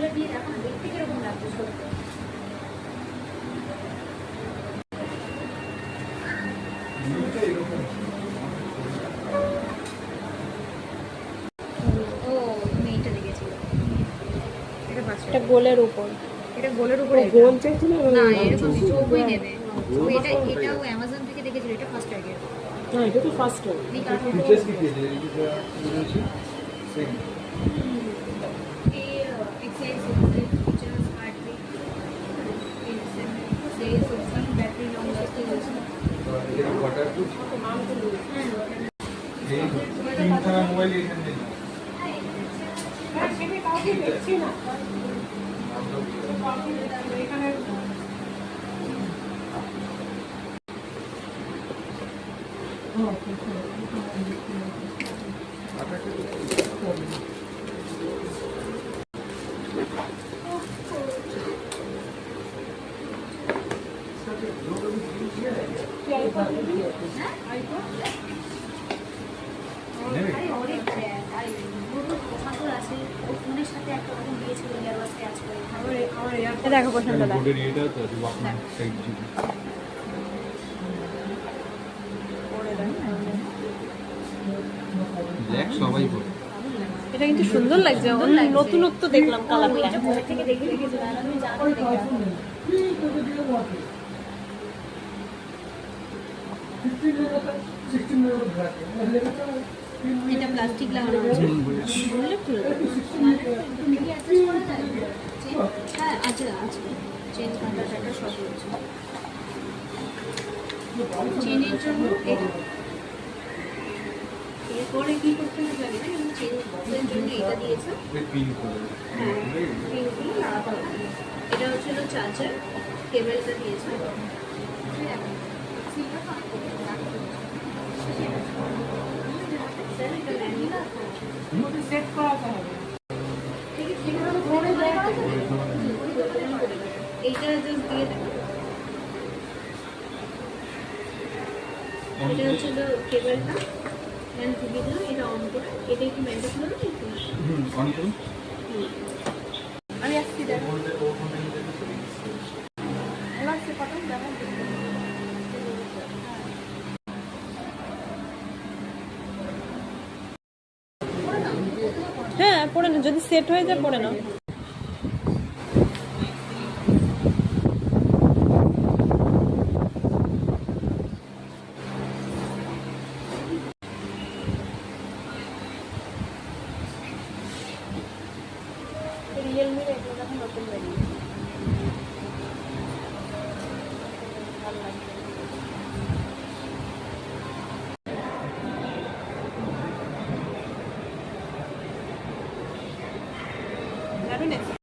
ওগুলো দিয়ে দেখো না দেখতে কীরকম লাগছে দেখেছিলে এটা গোলের উপর। এটা গোলের উপরে গোল চাইছিল না এরকম চৌকোই নেবে। এটা এটাও অ্যামাজন থেকে দেখেছিল এটা ফার্স্ট আগে না এটা তো ফার্স্ট কারণে ফিচার্স কি দিয়েছে সেম তিনখানা মোবাইল এখানে নেবে আরে অনেক ব্র্যান্ড জিবি ব্ল্যাক সবাই বলে এটা কিন্তু সুন্দর লাগছে। নতুনত্ব দেখলাম কালারটা। এটা প্লাস্টিক লাগানো আছে বললে খুলে হ্যাঁ আছে আছে। কাটা সব রয়েছে। চেনের জন্য এটা এরপরে কি করতে হবে জানি না কিন্তু জন্য এটা দিয়েছে। হ্যাঁ পিনগুলো লাগাতে হবে। এটা হচ্ছে চার্জার কেবেলটা দিয়েছে। সেট করাতে হবে। এইটা জাস্ট দিয়ে দেবো। এটা হচ্ছে কেবলটা হ্যান্ড টিভি দিলাম এটা অন করে এটা একটু মেনটা খুলে দেবো একটু হুম অন করুন আমি আসছি দেখো। কত দেখো। হ্যাঁ পড়ে না যদি সেট হয়ে যায় পড়ে না রিয়েলমির এগুলো এখন নতুন বেরিয়েছে